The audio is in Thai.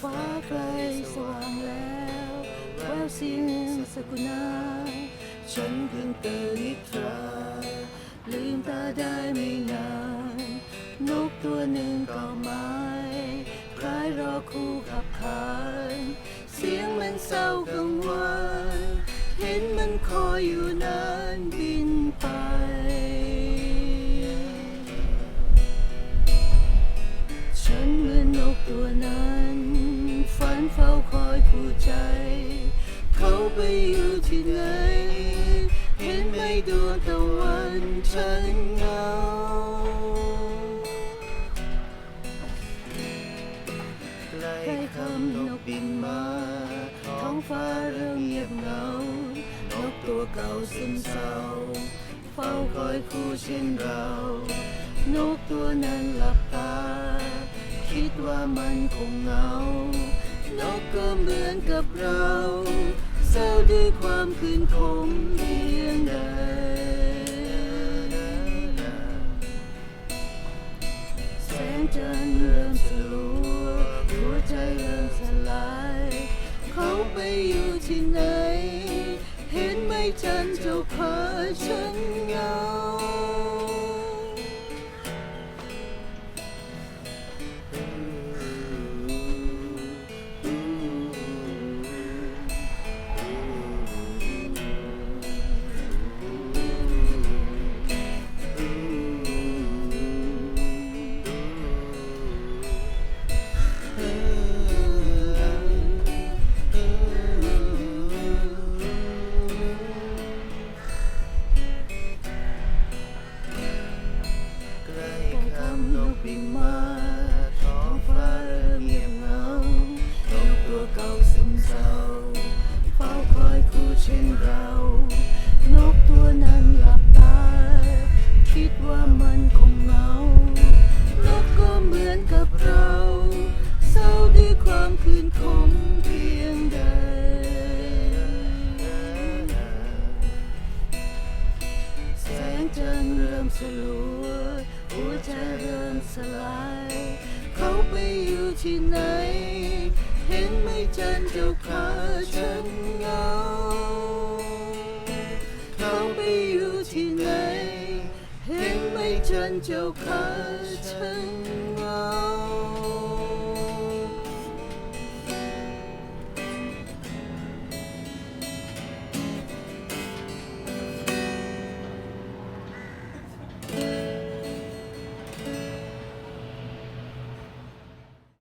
ใกลสว่างแล้วแววสียงสกุณาฉันเพิ่งตื่นนิทราลืมตาได้ไม่นานนกตัวหนึ่งก็ไม่คล้ายรอคู่ขับขานเสียงมันเศร้ากังวานเห็นมันคอยอยู่ อยู่ที่ไหน เห็นไหม่ดวงตะวันฉันเหงา ใกล้คำนกบินมามา ท้องฟ้าเริ่มเงียบเหงา นกตัวเก่าซึมเศร้า เฝ้าคอยคู่เช่นเรา นกตัวนั้นหลับตา คิดว่ามันคงเหงา นกก็เหมือนกับเรา เศร้าด้วยความคืนคมเพียงใดแสงจันทร์เริ่มสลัวหัวใจเริ่มสลาย เขาไปอยู่ที่ไหน เห็นไหมจันทร์เจ้าพาฉันเหงา มคืนคมเพียงใด แสงจันทร์เริ่มสลัว หัวใจเริ่มสลาย เขาไปอยู่ที่ไหน เห็นไหมจันทร์เจ้าขาฉันเหงา เขาไปอยู่ที่ไหน เห็นไหมจันทร์เจ้าขาฉัน